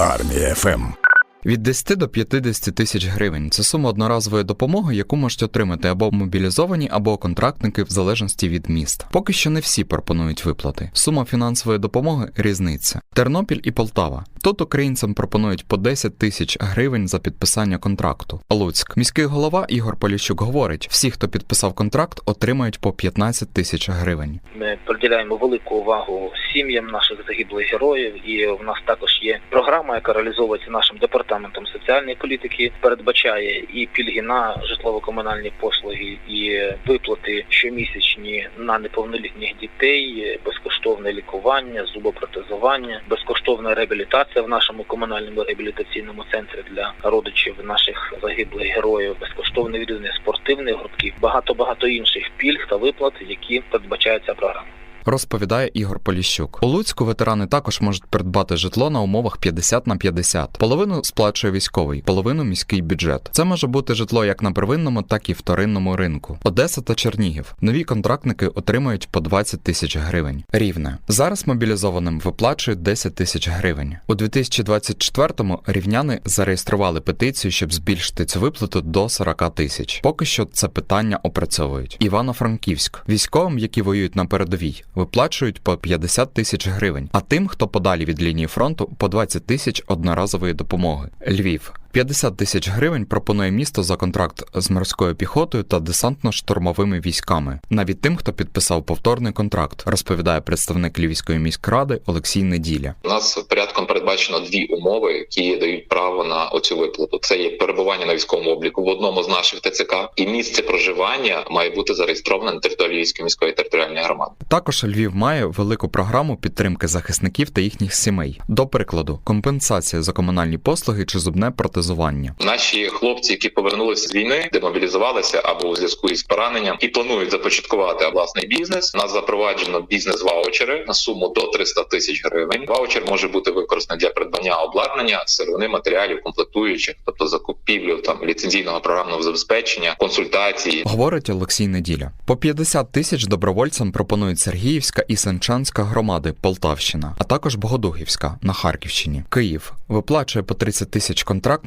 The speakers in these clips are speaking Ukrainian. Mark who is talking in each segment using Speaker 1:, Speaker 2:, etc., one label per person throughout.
Speaker 1: Армія ФМ.
Speaker 2: Від 10 до 50 тисяч гривень це сума одноразової допомоги, яку можуть отримати або мобілізовані, або контрактники в залежності від міста. Поки що не всі пропонують виплати. Сума фінансової допомоги різниця. Тернопіль і Полтава. Тут українцям пропонують по 10 тисяч гривень за підписання контракту. Луцьк. Міський голова Ігор Поліщук говорить: всі, хто підписав контракт, отримають по 15 тисяч гривень.
Speaker 3: Ми приділяємо велику увагу сім'ям наших загиблих героїв, і в нас також є програма, яка реалізовується нашим департаментом соціальної політики, передбачає і пільги на житлово-комунальні послуги, і виплати щомісячні на неповнолітніх дітей, безкоштовне лікування, зубопротезування, безкоштовна реабілітація в нашому комунальному реабілітаційному центрі для родичів наших загиблих героїв, безкоштовне відвідування спортивних гуртків, багато багато інших пільг та виплат, які передбачає ця програма.
Speaker 2: Розповідає Ігор Поліщук. У Луцьку ветерани також можуть придбати житло на умовах 50 на 50. Половину сплачує військовий, половину міський бюджет. Це може бути житло як на первинному, так і вторинному ринку. Одеса та Чернігів. Нові контрактники отримають по 20 тисяч гривень. Рівне зараз мобілізованим виплачують 10 тисяч гривень. У 2024-му рівняни зареєстрували петицію, щоб збільшити цю виплату до 40 тисяч. Поки що це питання опрацьовують. Івано-Франківськ військовим, які воюють на передовій, виплачують по 50 тисяч гривень, а тим, хто подалі від лінії фронту, по 20 тисяч одноразової допомоги. Львів 50 тисяч гривень пропонує місто за контракт з морською піхотою та десантно-штурмовими військами, навіть тим, хто підписав повторний контракт, розповідає представник Львівської міськради Олексій Неділя.
Speaker 4: У нас порядком передбачено дві умови, які дають право на оцю виплату. Це є перебування на військовому обліку в одному з наших ТЦК, і місце проживання має бути зареєстроване на території Львівської міської територіальної громади.
Speaker 2: Також Львів має велику програму підтримки захисників та їхніх сімей. До прикладу, компенсація за комунальні послуги чи зубне протезування.
Speaker 4: Наші хлопці, які повернулися з війни, демобілізувалися або у зв'язку із пораненням і планують започаткувати власний бізнес. У Нас запроваджено бізнес-ваучери на суму до 300 тисяч гривень. Ваучер може бути використаний для придбання обладнання, сировини матеріалів, комплектуючих, тобто закупівлю там ліцензійного програмного забезпечення, консультації.
Speaker 2: Говорить Олексій Неділя. По 50 тисяч добровольцям пропонують Сергіївська і Сенчанська громади Полтавщина, а також Богодугівська на Харківщині. Київ виплачує по 30 тисяч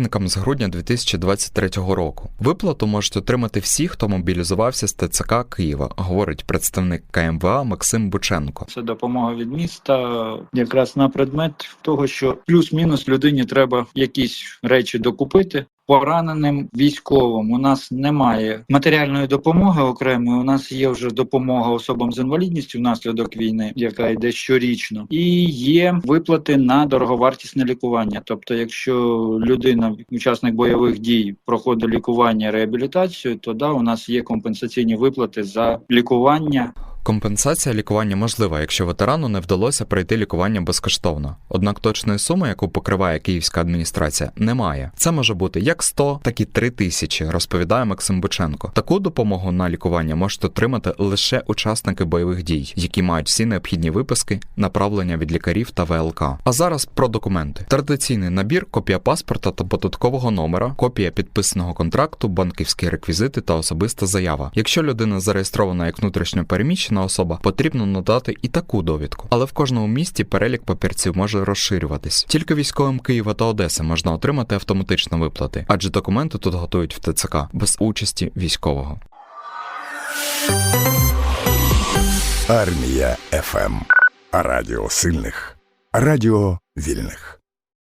Speaker 2: контрактникам з грудня 2023 року. Виплату можуть отримати всі, хто мобілізувався з ТЦК Києва, говорить представник КМВА Максим Бученко.
Speaker 5: Це допомога від міста якраз на предмет того, що плюс-мінус людині треба якісь речі докупити. Пораненим військовим у нас немає матеріальної допомоги окремої. У нас є вже допомога особам з інвалідністю внаслідок війни, яка йде щорічно, і є виплати на дороговартісне лікування. Тобто, якщо людина, учасник бойових дій, проходить лікування, реабілітацію, то да, у нас є компенсаційні виплати за лікування
Speaker 2: Компенсація лікування можлива, якщо ветерану не вдалося пройти лікування безкоштовно. Однак точної суми, яку покриває київська адміністрація, немає. Це може бути як 100, так і 3 тисячі, розповідає Максим Бученко. Таку допомогу на лікування можуть отримати лише учасники бойових дій, які мають всі необхідні виписки, направлення від лікарів та ВЛК. А зараз про документи: традиційний набір, копія паспорта та податкового номера, копія підписаного контракту, банківські реквізити та особиста заява. Якщо людина зареєстрована як внутрішньо переміщена особа, потрібно надати і таку довідку. Але в кожному місті перелік папірців може розширюватись. Тільки військовим Києва та Одеси можна отримати автоматично виплати, адже документи тут готують в ТЦК без участі військового.
Speaker 1: Армія ФМ. Радіо сильних. Радіо вільних.